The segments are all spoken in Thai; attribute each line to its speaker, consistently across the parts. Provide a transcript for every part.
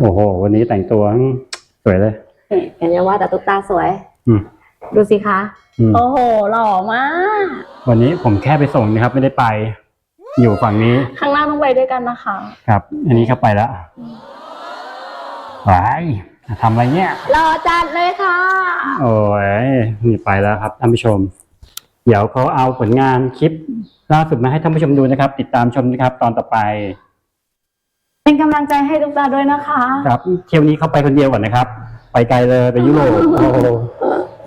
Speaker 1: โอ้โห วันนี้แต่งตัวสวยเลย
Speaker 2: นี่เห็นยังว่าแต่ตุ๊กตาสวย
Speaker 1: อืม
Speaker 2: ดูสิคะ
Speaker 1: อืม
Speaker 2: โอ้โห หล่อมาก
Speaker 1: วันนี้ผมแค่ไปส่งนะครับ ไม่ได้ไป อยู่ฝั่งนี้
Speaker 2: ข้างหน้าต้องไปด้วยกันนะคะ
Speaker 1: ครับ อันนี้เข้าไปแล้วไปทำอะไรเนี่ย
Speaker 2: หล่อจัดเลยค่ะ
Speaker 1: โอ้ยนี่ไปแล้วครับท่านผู้ชม เดี๋ยวเขาเอาผลงานคลิปล่าสุดมาให้ท่านผู้ชมดูนะครับ ติดตามชมนะครับ ตอนต่อไป
Speaker 2: เป็นกำลังใจให้ตุ๊กตาด้วยนะคะ
Speaker 1: ครับเที่ยวนี้เขาไปคนเดียวก่อนนะครับ ไปไกลเลยไปยุโรปโอ้โห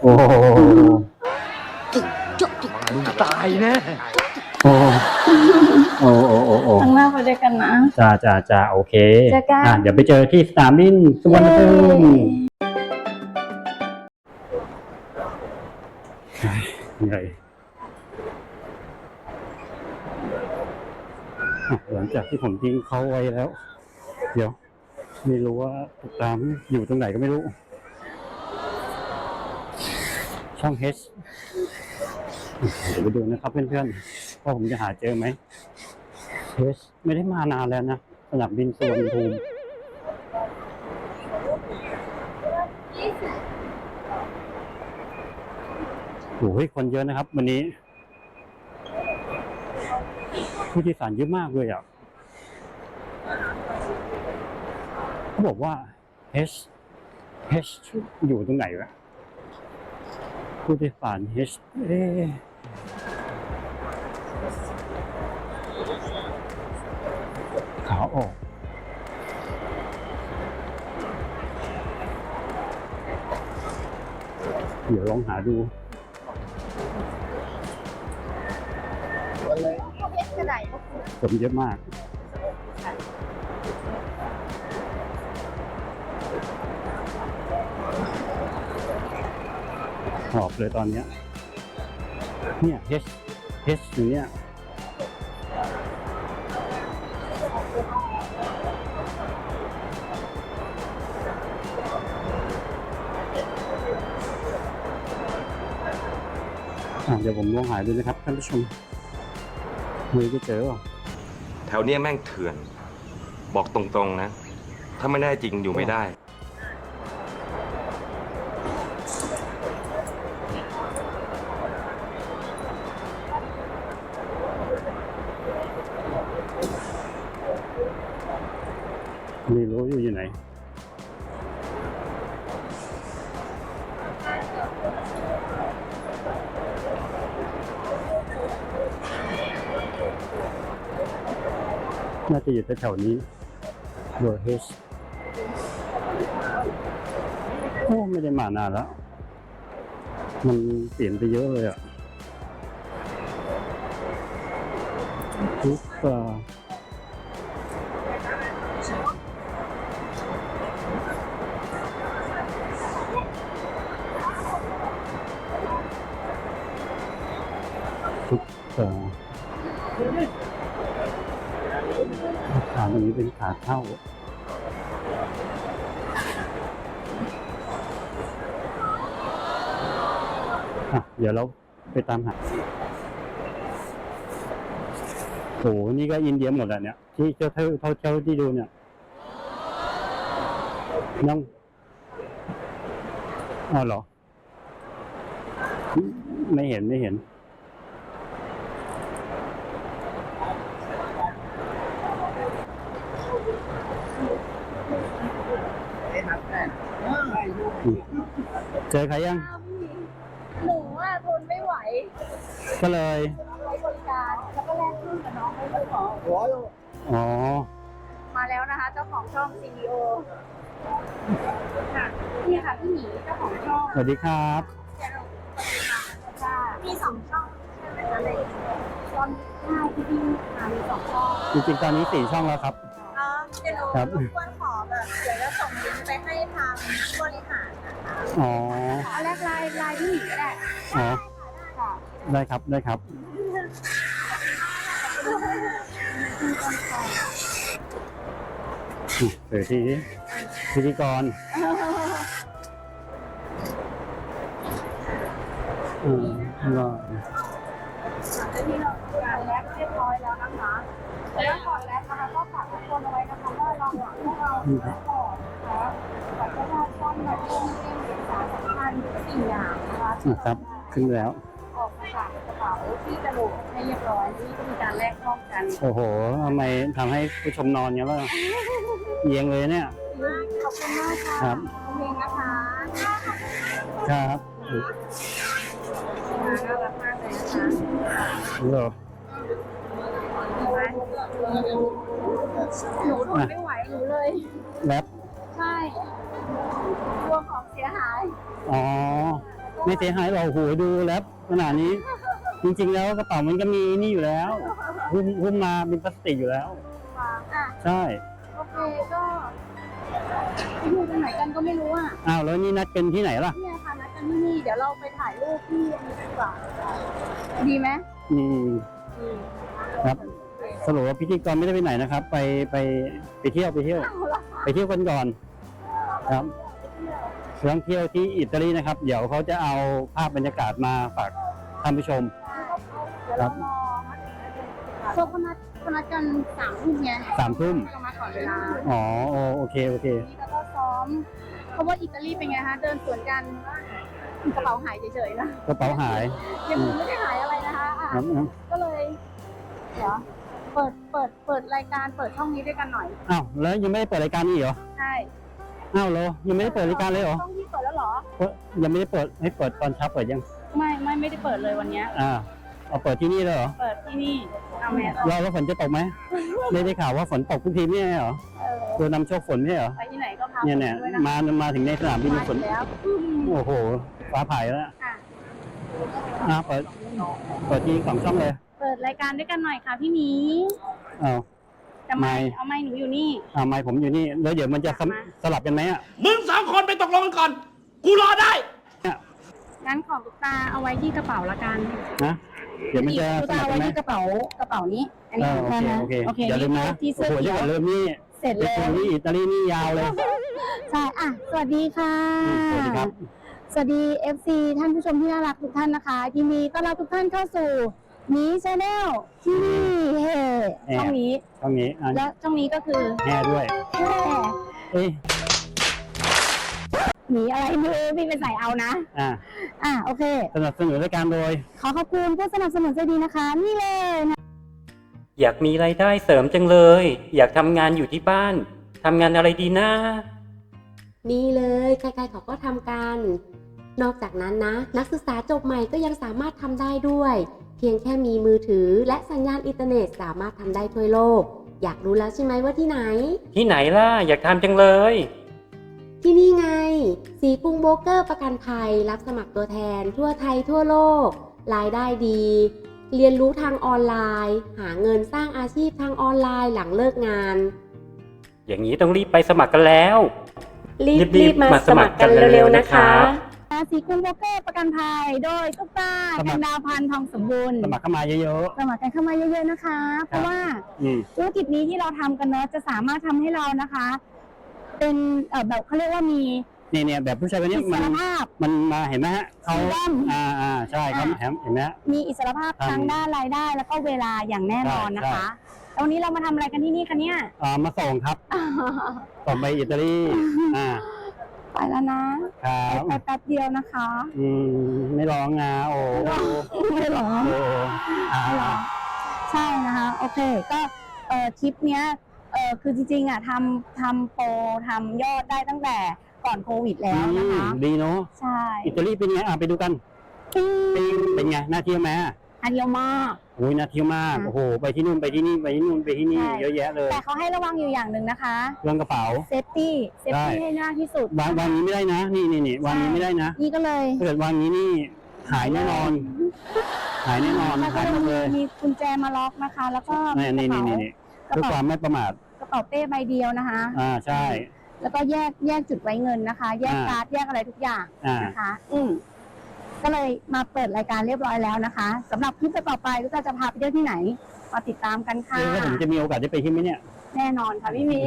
Speaker 1: โอ้โห
Speaker 3: มึงตายแน่
Speaker 1: โอ้โหโอ้โหโอ้โหโอ้
Speaker 2: ข้างหน้าไปด้วยกันนะ
Speaker 1: จ้าจ้าจ้าโอเค
Speaker 2: เจอกัน
Speaker 1: อะเดี๋ยวไปเจอที่สนามบินสุวรรณภูมิเหนื่อยอะ หลังจากที่ผมทิ้งเขาไว้แล้ว เดี๋ยว ไม่รู้ว่าติดตามอยู่ตรงไหนก็ไม่รู้ ช่อง H เดี๋ยวไปดูนะครับเพื่อนๆว่าผมจะหาเจอไหม H ไม่ได้มานานแล้วนะสนามบินสุวรรณภูมิโอ้ยคนเยอะนะครับ วันนี้ ผู้โดยสารเยอะมากเลยอะเขาบอกว่า H H อยู่ตรงไหนวะผู้โดยสาร H เอ๊ขาออกเดี๋ยวลองหาดู ผมเยอะมากหอบเลยตอนเนี้ยเนี่ย H H อยู่เนี่ยเดี๋ยวผมลองหายดูนะครับท่านผู้ชม มือจะเจอเปล่า
Speaker 4: แถวเนี้ยแม่งเถื่อน บอกตรงๆนะ ถ้าไม่ได้จริงอยู่ไม่ได้
Speaker 1: ไม่รู้อยู่อยู่ไหน น่าจะอยู่แถวๆนี้เบอร์เฮชโอ้ไม่ได้มานานแล้ว มันเปลี่ยนไปเยอะเลยอะทุกเอ่อทุกเอ่อ ขาตรงนี้เป็นขาเข้าอะเดี๋ยวเราไปตามหาโหนี่ก็อินเดียหมดแล้วเนี่ย ที่เจ้าเท่าเท่าเจ้าที่ดูเนี่ยน้องอ๋อเหรอ ไม่เห็นไม่เห็น เจอใครยัง
Speaker 5: หนูอะทนไม่ไหว
Speaker 1: ก็เลย
Speaker 5: ใช้บริการแล้วก็แลกขึ้นกับน้องไม่ได้ขอ
Speaker 1: อ๋อ
Speaker 5: มาแล้วนะคะ เจ้าของช่อง CEO ค่ะนี่ค่ะพี่หมีเจ้าของช่อง
Speaker 1: สวัสดีครับ
Speaker 5: ค่ะมีสองช่องใช่ไหมคะเลยตอนใช่ที่พี่ค่ะมีสองช่อง
Speaker 1: จริงๆ ตอนนี้สี่ช่องแล้วครับ
Speaker 5: อ๋อเดี๋ยวหนู
Speaker 1: ครับ
Speaker 5: รบกวนขอแบบเดี๋ยวจะส่งลิงก์ไปให้ทางบริหารนะคะ
Speaker 1: อ๋อ
Speaker 5: เอาแรกไลน์ไลน์พี่หมีก็ได้
Speaker 1: อ๋อ
Speaker 5: ค่ะ
Speaker 1: ได้ครับ ได้ครับ เดี๋ยวที่พิธีกรอืมก็
Speaker 5: หลังจากที่เราการแลกเรียบร้อยแล้วนะคะแล้วก่อนแลกนะคะก็ฝากทุกคนเอาไว้นะคะว่าเราอะพวกเราแลกก่อน พั นสี่อย่างนะคะ
Speaker 1: อะครับขึ้นแล้ว
Speaker 5: ออกมาจากกระเป๋าที่กระโดดให้เรียบร้อยนี่ก็มีการแลกข้อมกัน
Speaker 1: โอ้โหทำไมทำให้ผู้ชมนอนอย่างนี้ล่ะเอียงเลยเนี่ย
Speaker 5: ขอบคุณมากค่ะ
Speaker 1: ครับ
Speaker 5: เพลงนะคะ
Speaker 1: ครับ
Speaker 5: น่ารักมากเลยนะคะ
Speaker 1: เหรอ
Speaker 5: หนูทนไม่ไหวหนูเลย
Speaker 1: แรป
Speaker 5: ใช่ กลัวของเสียหาย
Speaker 1: อ๋อ ไม่เสียหายหรอกโอ้โหดูแรปขนาดนี้ จริงๆ แล้วกระเป๋ามันก็มีนี่อยู่แล้ว หุ้มหุ้มมาเป็นพลาสติกอยู่แล้ว
Speaker 5: อะ
Speaker 1: ใช่
Speaker 5: โอเคก็ไปอยู่ตรงไหนกันก็ไม่รู้อะ
Speaker 1: อ้าวแล้วนี่นัดกันที่ไหนล่ะ
Speaker 5: เนี่ยค่ะนัดกันที่นี่เดี๋ยวเราไปถ่ายรูปที่อันนี้ดีกว่าดีไหม
Speaker 1: อืม
Speaker 5: ดี
Speaker 1: ครับ สรุปว่าพิธีกรไม่ได้ไปไหนนะครับ ไปไปไปเที่ยวไปเที่ยว
Speaker 5: เอาละ
Speaker 1: ไปเที่ยวกันก่อน ครับท่องเที่ยวที่อิตาลีนะครับ เดี๋ยวเขาจะเอาภาพบรรยากาศมาฝากท่านผู้ชม
Speaker 5: เดี๋ยวเรารอโซเขานัดเขานัดกันสามทุ่มไง
Speaker 1: สามทุ่ม
Speaker 5: เรามาก่อนเวลา
Speaker 1: อ๋อโอโอเคโอเค
Speaker 5: นี่แล้วก็ซ้อม เพราะว่าอิตาลีเป็นไงคะเดินสวนกันกระเป๋าหายเฉยๆนะ
Speaker 1: กระเป๋าหาย
Speaker 5: ยังไม่ได้หายอะไรนะคะอะ
Speaker 1: ครับครับ
Speaker 5: ก็เลยเดี๋ยวเปิดเปิดเปิดรายการเปิดช่องนี้ด้วยกันหน่อย
Speaker 1: อ้าวแล้วยังไม่ได้เปิดรายการนี่เหรอ
Speaker 5: ใช่
Speaker 1: อ้าวเหรอยังไม่ได้เปิดรายการเลยเหรอ
Speaker 5: ช่องที่เปิดแล้วเหรอ
Speaker 1: เอ้ยยังไม่ได้เปิดให้เปิดตอนเช้าเปิดยัง
Speaker 5: ไม่ไม่ไม่ได้เปิดเลยวันเนี้ย
Speaker 1: อ่าเอาเปิดที่นี่เลยเหรอ
Speaker 5: เปิดที่นี่เอาแมสออก
Speaker 1: รอแล้วฝนจะตกไหมได้ได้ข่าวว่าฝนตกทุกทีไม่ใช่เหรอ
Speaker 5: เออ
Speaker 1: ตัวนำโชคฝนไม่ใช่เหรอ
Speaker 5: ไปที่ไหนก็พา
Speaker 1: เนี่ยเนี่ย
Speaker 5: ไปด้วยนะ
Speaker 1: มามาถึงในสนามบิน
Speaker 5: มา
Speaker 1: ฝ
Speaker 5: อนยู่แล้วอืม
Speaker 1: โอ้โหฟ้าผ่ายแล้ว
Speaker 5: อะ
Speaker 1: อ่าเปิดเปิดที่สองช่องเลย
Speaker 5: เปิดรายการด้วยกันหน่อยค่ะพี่หมี
Speaker 1: เอา
Speaker 5: จะไม่
Speaker 1: ไม่
Speaker 5: เอาไม่หนูอยู่นี่
Speaker 1: เอาไม้ผมอยู่นี่แล้วเดี๋ยวมันจะสม
Speaker 5: มา
Speaker 1: สลับกันไหมอะ
Speaker 3: มึงสองคนไปตกลงกันก่อน กูรอได้
Speaker 5: งั้นของตุ๊กตาเอาไว้ที่กระเป๋าละกัน
Speaker 1: นะเดี๋ยวมันจะ
Speaker 5: ตุ๊ก
Speaker 1: ส
Speaker 5: ตา
Speaker 1: ลับ
Speaker 5: เอา
Speaker 1: กั
Speaker 5: ไว้
Speaker 1: นไหม
Speaker 5: ที่กระเป๋ากระเป๋านี้ อัน
Speaker 1: เอ
Speaker 5: นี้
Speaker 1: อ
Speaker 5: ของ
Speaker 1: โอเค
Speaker 5: แม่นะ
Speaker 1: โอเคอย่าลืมนะ
Speaker 5: ที่
Speaker 1: โอ้
Speaker 5: เสื้อ
Speaker 1: โห
Speaker 5: เขี
Speaker 1: เดี๋
Speaker 5: ย
Speaker 1: ยว
Speaker 5: ว
Speaker 1: เริ่มนี่
Speaker 5: เสร็จ
Speaker 1: ไป
Speaker 5: แล้
Speaker 1: คุ
Speaker 5: วย
Speaker 1: ที่อิตาลีนี่ยาวเลย
Speaker 5: ใช่อะสวัสดีค่ะ
Speaker 1: อืมสวัสดีครับ
Speaker 5: สวัสดี FC ท่านผู้ชมที่น่ารักทุกท่านนะคะยินดีต้อนรับทุกท่านเข้าสู่มีชาแนลที่ นี่เฮ้ช่องนี้
Speaker 1: ตรงนี้อะ
Speaker 5: และช่องนี้ก็คือ
Speaker 1: แห่ด้วย
Speaker 5: แค่
Speaker 1: เอ้ย
Speaker 5: หนีอะไรไม่รู้พี่ไปใส่เอานะ
Speaker 1: อ่า
Speaker 5: อะโอเค
Speaker 1: สนับสนุนรายการโดย
Speaker 5: ขอขอบคุณผู้สนับสนุนใจดีนะคะ นี่เลยนะ
Speaker 6: อยากมีไรายได้เสริมจังเลย อยากทำงานอยู่ที่บ้านทำงานอะไรดีนะ
Speaker 7: นี่เลยใครๆเขาก็ทำกัน นอกจากนั้นนะ นักศึกษาจบใหม่ก็ยังสามารถทำได้ด้วย เพียงแค่มีมือถือและสัญญาณอินเทอร์เน็ตสามารถทำได้ทั่วโลก อยากรู้แล้วใช่ไหมว่าที่ไหน
Speaker 6: ที่ไหนล่ะ อยากทำจังเลย
Speaker 7: ที่นี่ไง สีกรุงโบรกเกอร์ประกันภัย รับสมัครตัวแทน ทั่วไทยทั่วโลก รายได้ดี เรียนรู้ทางออนไลน์ หาเงินสร้างอาชีพทางออนไลน์หลังเลิกงาน
Speaker 6: อย่างนี้ต้องรีบไปสมัครกันแล้ว
Speaker 7: รีบ
Speaker 6: รี
Speaker 7: รี
Speaker 6: บบๆ
Speaker 7: มา
Speaker 6: มา
Speaker 7: สมัครกัน
Speaker 6: สมัครกัน
Speaker 7: เร็วๆ
Speaker 6: เร็วๆ
Speaker 7: นะ
Speaker 6: นะครั
Speaker 7: คะ
Speaker 6: บ
Speaker 5: สีกรุงโบรกเกอร์ประกันภัยโดยตุ๊กตา
Speaker 1: สมัคร
Speaker 5: กันดาวพันธ์ทองสมบูรณ์
Speaker 1: สมัครเข้ามาเยอะ
Speaker 5: สมัครกันเข้ามาเยอะๆนะคะ เพราะว่า
Speaker 1: ๆ อืม
Speaker 5: ธุรกิจนี้ที่เราทำกันเนอะจะสามารถทำให้เรานะคะ เป็นเอ่อแบบเขาเรียกว่ามี
Speaker 1: นี่เนี่ยแบบผู้ชายคนนี้
Speaker 5: อิส
Speaker 1: มัน
Speaker 5: รภาพ
Speaker 1: มันมาเห็นไหมฮะเขา
Speaker 5: สีดำ
Speaker 1: อ่าอ่าใช่ครับ
Speaker 5: อ่า
Speaker 1: เห็นเห็นไหมฮะ
Speaker 5: มีอิสรภาพ
Speaker 1: ทำ
Speaker 5: ทางด้านรายได้ แล้วก็เวลาอย่างแน่นอนนะ
Speaker 1: ใช่
Speaker 5: คะแล้ววันนี้เรามาทำอะไรกันที่นี่คะเนี่ย
Speaker 1: อ่ามาส่งครับส่งไปอิตาลีอ่า
Speaker 5: ไป แล้วนะ
Speaker 1: ครับ
Speaker 5: ไปแป๊บเดียวนะคะ
Speaker 1: อืมไม่ร้องงาโอ้โห
Speaker 5: ไม่หรอ
Speaker 1: โอ้อ่า
Speaker 5: ไม่หรอใช่นะคะ โอเค ก็เอ่อทริปเนี้ยเอ่อคือจริงๆอะทำทำโปรทำยอดได้ตั้งแต่ก่อนโควิดแล้วนะคะ
Speaker 1: อืมดีเนาะ
Speaker 5: ใช่
Speaker 1: อิตาลีเป็นไงอะไปดูกัน
Speaker 5: ปิ้ง
Speaker 1: เป็นไงน่าเที่ยวไหม
Speaker 5: อันเดียวมาก
Speaker 1: โอ้ยน่าเที่ยวมาก
Speaker 5: อะ
Speaker 1: โอ้โห ไปที่นู่นไปที่นี่ไปที่นู่นไปที่นี่
Speaker 5: ใช่
Speaker 1: เยอะแยะเลย
Speaker 5: แต่เขาให้ระวังอยู่อย่างหนึ่งนะคะ
Speaker 1: เรื่องกระเป๋า
Speaker 5: เซฟตี้ เซฟตี้
Speaker 1: ได้
Speaker 5: ให้มากที่สุด
Speaker 1: วางวางนี้ไม่ได้นะ นี่นี่นี่วางนี้ไม่ได้นะ
Speaker 5: นี่ก็เลย
Speaker 1: ถ้าเกิดวางนี้นี่หายแน่นอน หายแน่นอน
Speaker 5: แล้วก็
Speaker 1: หายหมด
Speaker 5: มี
Speaker 1: เลย
Speaker 5: มีกุญแจมาล็อกนะคะ แล้วก็มี
Speaker 1: นี่
Speaker 5: กระ
Speaker 1: นี่
Speaker 5: เป๋า
Speaker 1: นี่นี่
Speaker 5: กระ
Speaker 1: เพื่อ
Speaker 5: เป๋า
Speaker 1: ความไม่ประมาท
Speaker 5: กระเป๋าเป้ใบเดียวนะคะ
Speaker 1: อ่า ใช่
Speaker 5: แล้วก็แยกแยกจุดไว้เงินนะคะ แยก
Speaker 1: อ่า
Speaker 5: การ์ดแยกอะไรทุกอย่าง
Speaker 1: อ่า
Speaker 5: นะคะ อืม ก็เลยมาเปิดรายการเรียบร้อยแล้วนะคะสำหรับคลิปต่อไปลูกจะพาไปเที่ยวที่ไหน มาติดตามกันค่ะ
Speaker 1: แล้วผมจะมีโอกาสได้ไปที่ไหมเนี่ย
Speaker 5: แน่นอนค่ะพี่หมี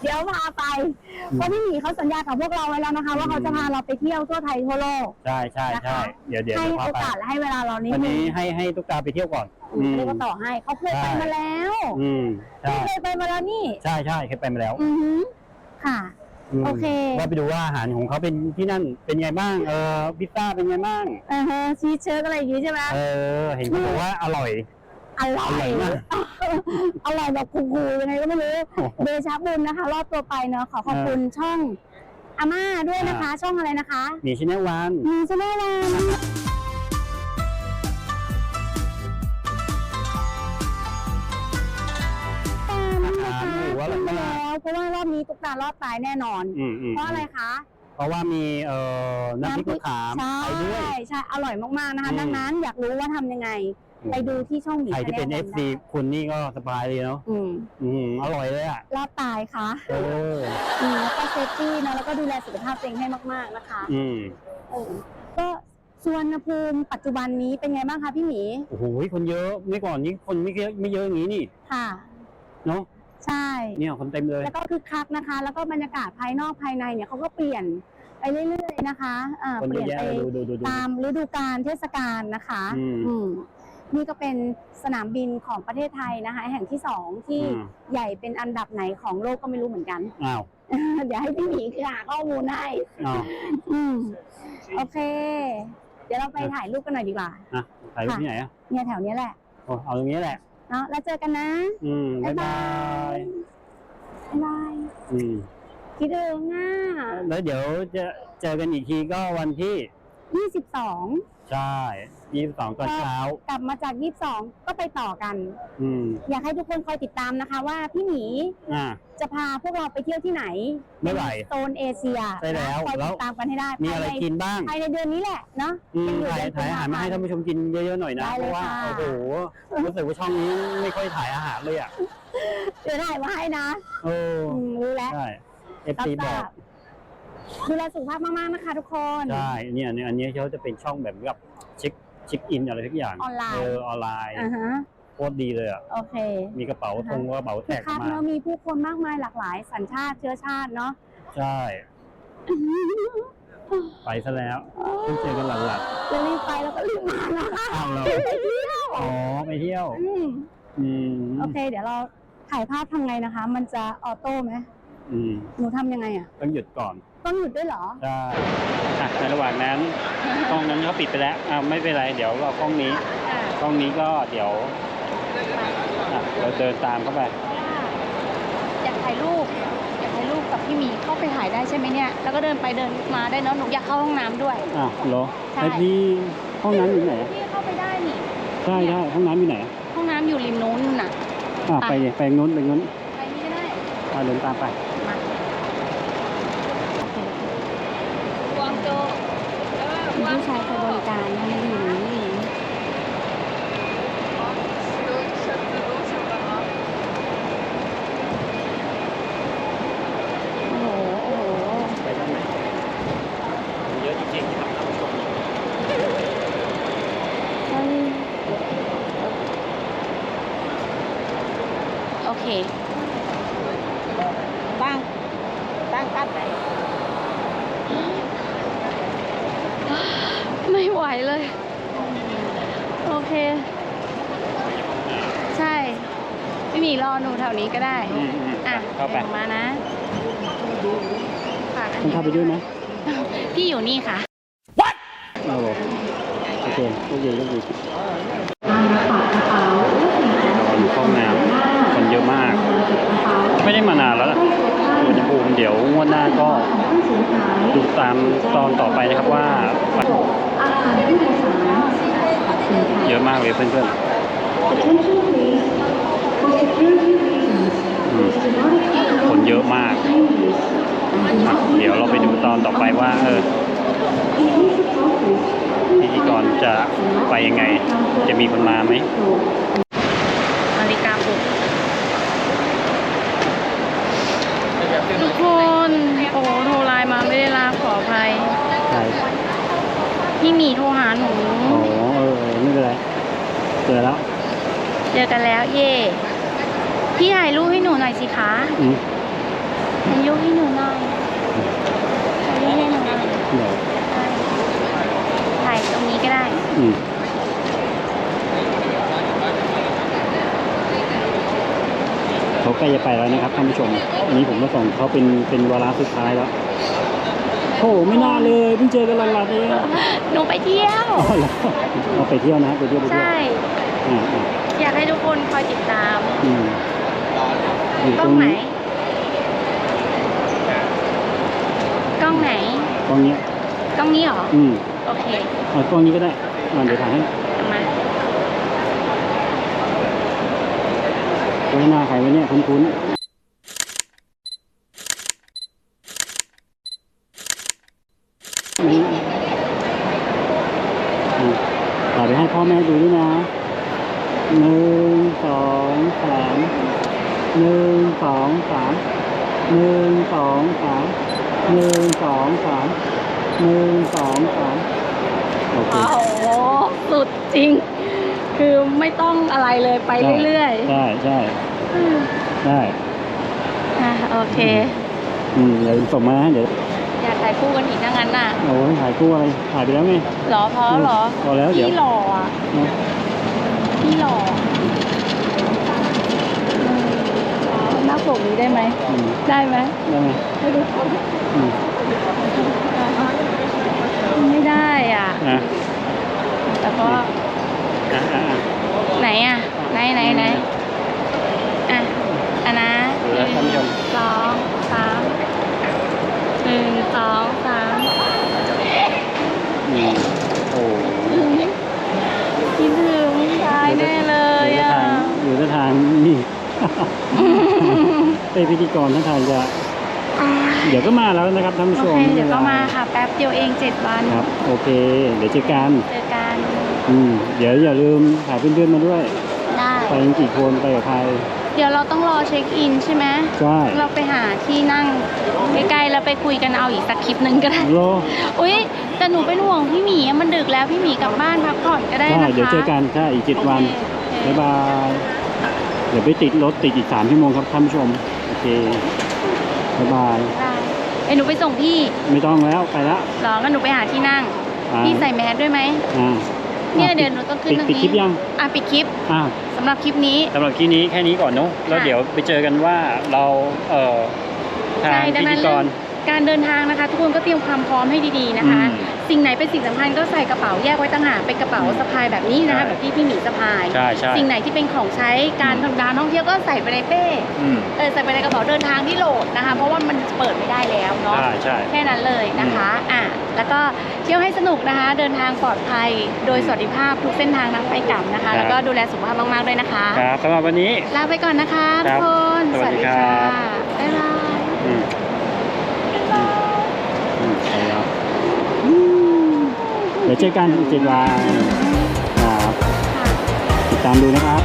Speaker 5: เดี๋ยวพาไป
Speaker 1: อืม
Speaker 5: เพราะพี่หมีเขาสัญญากับพวกเราไว้แล้วนะคะ ว่าเขาจะพาเราไปเที่ยวทั่วไทยทั่วโลก
Speaker 1: ใช่ใช่ใช่
Speaker 5: นะคะ
Speaker 1: เดี๋ยวเดี๋ยว
Speaker 5: ให้
Speaker 1: เดี๋ยวพา
Speaker 5: โอ
Speaker 1: ไป
Speaker 5: กาสและให้เวลาเรานิด
Speaker 1: วัน
Speaker 5: นึง
Speaker 1: นี้ให้ให้ตุ๊กตาไปเที่ยวก่อน
Speaker 5: อืม เรียกว่าต่อให้เขาเคยไป
Speaker 1: ใช่
Speaker 5: มาแล้ว
Speaker 1: อืม ใช่
Speaker 5: พี่เคยไปมาแล้วนี่
Speaker 1: ใช่ใช่เคยไปมาแล้ว
Speaker 5: อือหือค่ะ
Speaker 1: ม
Speaker 5: โอเค
Speaker 1: ว่าไปดูว่าอาหารของเขาเป็นที่นั่นเป็นไงบ้าง เออพิซซ่าเป็นไงบ้าง
Speaker 5: อ่าฮะชีสเชิร์กอะไรอย่างงี้ใช่ไหม
Speaker 1: เออ เห็นเขาบอกว่าอร่อย
Speaker 5: อร่อ
Speaker 1: อร่อย
Speaker 5: ย
Speaker 1: มาก
Speaker 5: อร่อยแบบคูลๆยังไงก็ไม่รู้
Speaker 1: โอ้โห
Speaker 5: เดชะบุญนะคะ รอบตัวไปเนาะขอขอบคุณช่องอาม่าด้วยนะคะ ช่องอะไรนะคะ
Speaker 1: มีชิ้นแนวัน
Speaker 5: มีชแนลวันา
Speaker 1: รอ
Speaker 5: ดตายแน่นอน
Speaker 1: อืมอืม
Speaker 5: เพราะอะไรคะ
Speaker 1: เพราะว่ามีเอ่อน้ำพริกมะขาม
Speaker 5: ใช่
Speaker 1: ไปด้วย
Speaker 5: ใช่อร่อยมากๆนะคะ
Speaker 1: อืม
Speaker 5: ดังนั้นอยากรู้ว่าทำยังไง ไปดูที่ช่องหมี
Speaker 1: ใครที่เป็น
Speaker 5: ชาแล
Speaker 1: FC คุณนี่ก็สบายเลยเนาะ
Speaker 5: อืม
Speaker 1: อืมอร่อยเลยอะ
Speaker 5: รอดตายค่ะ
Speaker 1: เออ
Speaker 5: อืมแล้วก็เซฟตี้เนอะแล้วก็ดูแลสุขภาพตัวเองให้มากๆนะคะ
Speaker 1: อืม
Speaker 5: เออก็สุวรรณภูมิปัจจุบันนี้เป็นไงบ้างคะพี่หมี
Speaker 1: โอ้โหคนเยอะเมื่อก่อนนี้คนไม่เยอะไม่เยอะอย่างนี้นี่
Speaker 5: ค่ะ
Speaker 1: เนาะ
Speaker 5: ใช่
Speaker 1: เนี่ยคนเต็มเลย
Speaker 5: แล้วก็คือคักนะคะ แล้วก็บรรยากาศภายนอกภายในเนี่ยเขาก็เปลี่ยนไปเรื่อยๆนะคะอ่า
Speaker 1: คน
Speaker 5: เป
Speaker 1: เย
Speaker 5: ลี่
Speaker 1: อะ
Speaker 5: ยน
Speaker 1: แยะ
Speaker 5: ไป
Speaker 1: เลยดูดูดูดู
Speaker 5: ตามฤดูกาลเทศกาลนะคะ
Speaker 1: อืม
Speaker 5: อืมนี่ก็เป็นสนามบินของประเทศไทยนะคะ แห่งที่สองที่
Speaker 1: อืม
Speaker 5: ใหญ่เป็นอันดับไหนของโลกก็ไม่รู้เหมือนกัน
Speaker 1: อ้าว
Speaker 5: เดี๋ยวให้พี่หมีคือหาข้อมูลให้
Speaker 1: อ้าว
Speaker 5: อืมโอเค เดี๋ยวเราไปถ่ายรูปกันหน่อยดีกว่า
Speaker 1: อะถ่ายรูปที่ไหนอะ
Speaker 5: เนี่ยแถวเนี้ยแหละ
Speaker 1: โอ้เอาตรงนี้แหละ
Speaker 5: เนาะแล้วเจอกันนะ
Speaker 1: อืมบ๊ายบาย
Speaker 5: บ๊ายบาย
Speaker 1: อืม
Speaker 5: คิดถึงอะ
Speaker 1: แล้วเดี๋ยวจะเจอกันอีกทีก็วันที่
Speaker 5: ยี่สิบสอง
Speaker 1: ใช่ยี่สิบสองตอนเช้า
Speaker 5: กลับมาจากยี่สิบสองก็ไปต่อกัน
Speaker 1: อืม
Speaker 5: อยากให้ทุกคนคอยติดตามนะคะ ว่าพี่หมี
Speaker 1: อ่า
Speaker 5: จะพาพวกเราไปเที่ยวที่ไหน
Speaker 1: เมื่อไหร่
Speaker 5: โซนเอเชีย
Speaker 1: ใช่แล้ว
Speaker 5: คอย
Speaker 1: แล้
Speaker 5: ติ
Speaker 1: ว
Speaker 5: ดตามกันให้ได้
Speaker 1: มีอะไร
Speaker 5: ภายใน
Speaker 1: กินบ้าง
Speaker 5: ภายในเดือนนี้แหละเนาะ
Speaker 1: อืม
Speaker 5: ยังอยู่
Speaker 1: ถ่าย
Speaker 5: เดือน
Speaker 1: ถ่ายอาหารมาให้ท่านผู้ชมกินเยอะๆหน่อยนะ
Speaker 5: ได้
Speaker 1: เพ
Speaker 5: เลย
Speaker 1: ราะว่า
Speaker 5: ค่ะ
Speaker 1: โอ้โหรู้สึกว่าช่องนี้ไม่ค่อยถ่ายอาหารเลยอะ
Speaker 5: เดี๋ยวถ่ายมาให้นะ
Speaker 1: เออ
Speaker 5: อืมรู้แล้ว
Speaker 1: ใช่เอฟซีบอก
Speaker 5: ดูแลสุขภาพมากๆนะคะทุกคน
Speaker 1: ใช่เนี่ยเนี่ยอันนี้เขาจะเป็นช่องแบบกับเช็คเช็คอินอะไรทุกอย่าง
Speaker 5: ออนไลน์
Speaker 1: เออออนไลน์
Speaker 5: อ่าฮะ
Speaker 1: โคตรดีเลยอะ
Speaker 5: โอเค
Speaker 1: มีกระเป๋าทงกระเป๋าแท็
Speaker 5: คือกคัก
Speaker 1: มา
Speaker 5: เนอะมีผู้คนมากมายหลากหลาย สัญชาติเชื้อชาติเนาะ
Speaker 1: ใช่ ไปซะแล้วเพิ่งเจอกันหลัง
Speaker 5: จะรีบไปแล้วก็รีบมานะคะ
Speaker 1: ๆอ้าวเราอ๋อไปเที่ยว
Speaker 5: อืม
Speaker 1: อืม
Speaker 5: โอเค เดี๋ยวเราถ่ายภาพทำไงนะคะ มันจะออโต้ไหม
Speaker 1: อืม
Speaker 5: หนูทำยังไงอะ
Speaker 1: ต้องหยุดก่อน
Speaker 5: ต้องหยุดด้วยเหรอ
Speaker 1: ใช่อะในระหว่างนั้น กล้องนั้นเขาปิดไปแล้วอ่าไม่เป็นไร เดี๋ยวเรากล้องนี้กล้องนี้ก็เดี๋ยวอะเราเดินตามเข้าไป
Speaker 2: อยากถ่ายรูป อยากถ่ายรูปกับพี่หมีเข้าไปถ่ายได้ใช่ไหมเนี่ย แล้วก็เดินไปเดินมาได้เนาะ หนูอยากเข้าห้องน้ำด้วย
Speaker 1: อ้าวเหรอ
Speaker 2: ใช่
Speaker 1: ไอพี่ห้องน้ำอยู่ไหน
Speaker 2: พี่เข้าไปได้นี่
Speaker 1: ใช่ได้ห้องน้ำอยู่ไหน
Speaker 2: ห้องน้ำอยู่ริมนู้นน่ะ
Speaker 1: อะ
Speaker 2: ไป
Speaker 1: ไป ดิไปนู้นไปนู้น
Speaker 2: ไปนี่ก็ได้
Speaker 1: อะเดินตามไป
Speaker 2: มาโอเคกวางโจ เออ
Speaker 5: มีผู้ชายคอยบริการทำไมอยู่นี่ โอ้โห โอ้โห
Speaker 1: ไปทางไหนเยอะจริงๆครับท่านผู้ชม
Speaker 5: เฮ้ย
Speaker 2: โอเค บ้าง บ้างกัดไหนไม่ไหว เลย โอเค ใช่พี่หมีรอหนูแถวนี้ก็ได้
Speaker 1: อืมอืม
Speaker 2: อะ
Speaker 1: เข้าไป
Speaker 2: ดี๋ยวหนูมานะฝากอัน
Speaker 1: ต้อง
Speaker 2: นี้
Speaker 1: เข้าไปด้วยไหม
Speaker 2: พี่อยู่นี่ค่ะ
Speaker 1: เอาเหรอโอเคลูกดีลูกดีรออยู่ห้องน้ำคนเยอะมาก ไม่ได้มานานแล้วล่ะอุณหภูมิเดี๋ยวงวดหน้าก็ดูตามตอนต่อไปนะครับว่า เยอะมากเลยเพื่อนๆอืมคนเยอะมากอะเดี๋ยวเราไปดูตอนต่อไปว่าเออพิธีกรจะไปยังไง จะมีคนมาไหม
Speaker 2: นาฬิกาปลุกทุกคน โอ้โหโทรไลน์มาไม่ได้รับขออภัย
Speaker 1: ใช่
Speaker 2: พี่หมีโทรหาหนู
Speaker 1: อ๋อเออเออไม่เป็นไรเจอแล้ว
Speaker 2: เจอกันแล้วเย่พี่ถ่ายรูปให้หนูหน่อยสิคะ
Speaker 1: อืม
Speaker 2: ถ่ายรูปให้หนูหน่อยถ่ายรูปให้หนูหน่อย
Speaker 1: เดี๋ยว
Speaker 2: ถ่ายตรงนี้ก็ได้
Speaker 1: อืมโอเคใกล้จะไปแล้วนะครับท่านผู้ชม อันนี้ผมมาส่งเขาเป็นเป็นวาระสุดท้ายแล้ว โอ้โหไม่น่าเลยเพิ่งเจอกันหลังๆเอง
Speaker 2: หนูไปเที่ยว
Speaker 1: อ๋อเหรอเอาไปเที่ยวนะไปเที่ยวไปเที่ยว
Speaker 2: ใช่
Speaker 1: อ่าอ่า
Speaker 2: อยากให้ทุกคนคอยติดตาม
Speaker 1: อืมอยู่
Speaker 2: ก
Speaker 1: ต
Speaker 2: ล้
Speaker 1: ร
Speaker 2: อง
Speaker 1: ง
Speaker 2: ไหน
Speaker 1: นี้
Speaker 2: กล้องไหน
Speaker 1: ตรงเนี้ย
Speaker 2: กล้องนี้เหรอ
Speaker 1: อืม
Speaker 2: โอเค
Speaker 1: เอากล้องนี้ก็ได้อ่าเดี๋ยวถ่ายให้
Speaker 2: เอามา
Speaker 1: ไว้หน้าใครไว้เนี่ยคุ้นๆนี่อืมถ่ายไปให้ พ่อแม่ดูด้วยนะหนึ่งสองสามหนึ่งสองสามหนึ่งสองสามหนึ่งสองสามหนึ่งสองสามโอเค
Speaker 2: โอ้โหสุดจริง คือไม่ต้องอะไรเลยไปเรื่อย
Speaker 1: ใช่ใช่
Speaker 2: ๆอืม
Speaker 1: ได้
Speaker 2: อะโอเค
Speaker 1: อืมเดี๋ยวส่งมาให้เดี๋ยว
Speaker 2: อยากถ่ายคู่กันอีกถ้างั้นน่ะ
Speaker 1: โอ้ยถ่ายคู่อะไรถ่ายไปแล้วไง
Speaker 2: หรอพอหรอ
Speaker 1: พอแล้วเดี๋ยว
Speaker 2: พี่หล่ออะ
Speaker 1: เนอะ
Speaker 2: พี่หล่ออืมอ๋อหน้าผมนี้ได้ไหม
Speaker 1: อืม
Speaker 2: ได้ไหม
Speaker 1: ได้ไหม
Speaker 2: ให้ดูคน
Speaker 1: อืม
Speaker 2: ไม่ได้อะ
Speaker 1: อะ
Speaker 2: แต่ก็
Speaker 1: อะอะอะ
Speaker 2: ไหนอะ ไหนไหนไหนอะอันนะ
Speaker 1: เดี๋ยวท่านผู้ชม
Speaker 2: สองสามห นึ่งสองสา
Speaker 1: มโอ้
Speaker 2: คิดถึงตายแน่เลยอะ
Speaker 1: อยู่ท่าทางนี่เป็นพิธีกรท่าทางจะ เดี๋ยวก็มาแล้วนะครับท่านผู้
Speaker 2: โอ
Speaker 1: ชม
Speaker 2: เคเดี๋ยวก็มาค่ะ แป๊บเดียวเองเจ็ดวัน
Speaker 1: ครับ โอเค เดี๋ยวเจอกัน
Speaker 2: เจอกัน
Speaker 1: อืมเดี๋ยวอย่าลืมถ่ายเพื่อนๆมาด้วย
Speaker 2: ได้
Speaker 1: ไปกันกี่คนไปกับใคร
Speaker 2: เดี๋ยวเราต้องรอเช็คอินใช่ไหม
Speaker 1: ใช่
Speaker 2: เราไปหาที่นั่งใกล้ๆแล้วไปคุยกันเอาอีกสักคลิปหนึ่งก็ได้
Speaker 1: โล
Speaker 2: อุ้ยแต่หนูเป็นห่วงพี่หมีอะมันดึกแล้วพี่หมีกลับบ้านพักผ่อนก็ได้
Speaker 1: ใช่
Speaker 2: นะคะ
Speaker 1: เดี๋ยวเจอกันใช่อีกเจ็ดวัน
Speaker 2: โอเค
Speaker 1: บ๊ายบายเดี๋ยวไปติดรถติดอีกสามชั่วโมงครับท่านผู้ชมโอเคบ๊ายบาย
Speaker 2: ได้เอ้ยหนูไปส่งพี่
Speaker 1: ไม่ต้องแล้วไปละ
Speaker 2: หรองั้นหนูไปหาที่นั่ง
Speaker 1: อ่า
Speaker 2: พี่ใส่แมสด้วยไหม
Speaker 1: อ่า
Speaker 2: เนี่ยเดี๋ยวหนูต้องขึ้น
Speaker 1: ปิด
Speaker 2: ตรง
Speaker 1: ปิด
Speaker 2: นี้
Speaker 1: คลิปยัง
Speaker 2: อะปิดคลิป
Speaker 1: อ่า
Speaker 2: สำหรับคลิปนี้
Speaker 1: สำหรับคลิปนี้แค่นี้ก่อนเนาะแล้ว
Speaker 2: ค่ะ
Speaker 1: เดี๋ยวไปเจอกันว่าเราเอ่อ ทาง
Speaker 2: ใช่ดั
Speaker 1: พิ
Speaker 2: งนั้
Speaker 1: ธี
Speaker 2: น
Speaker 1: กร
Speaker 2: การเดินทางนะคะ ทุกคนก็เตรียมความพร้อมให้ดีๆนะคะ
Speaker 1: อืม
Speaker 2: สิ่งไหนเป็นสิ่งสำคัญก็ใส่กระเป๋าแยกไว้ต่างหากเป็นกระเป๋า
Speaker 1: อืม
Speaker 2: สะพายแบบนี้นะคะ
Speaker 1: ใช่
Speaker 2: แบบที่พี่หมีสะพาย
Speaker 1: ใช่ใช่
Speaker 2: สิ่งไหนที่เป็นของใช้การทำการท่องเที่ยวก็ใส่ไปในเป้
Speaker 1: อืม
Speaker 2: เออใส่ไปในกระเป๋าเดินทางที่โหลดนะคะ เพราะว่ามันเปิดไม่ได้แล้วเนาะ
Speaker 1: ใช่ใช่
Speaker 2: แค่นั้นเลยนะคะอะแล้วก็เที่ยวให้สนุกนะคะ เดินทางปลอดภัย โดยสวัสดิภาพทุกเส้นทางทั้งไปกลับนะคะ
Speaker 1: ครับ
Speaker 2: แล้วก็ดูแลสุขภาพมากๆด้วยนะคะ
Speaker 1: ครับสำหรับวันนี้
Speaker 2: ลาไปก่อนนะคะ
Speaker 1: ค
Speaker 2: ทุ
Speaker 1: รั
Speaker 2: ก
Speaker 1: บ
Speaker 2: คน
Speaker 1: สวัสดีครับ
Speaker 2: บ๊ายบาย
Speaker 1: อืมอืมไปแล้วเดี๋ยวเจอกันอีกเจ็ดวันครับติดตามดูนะครับ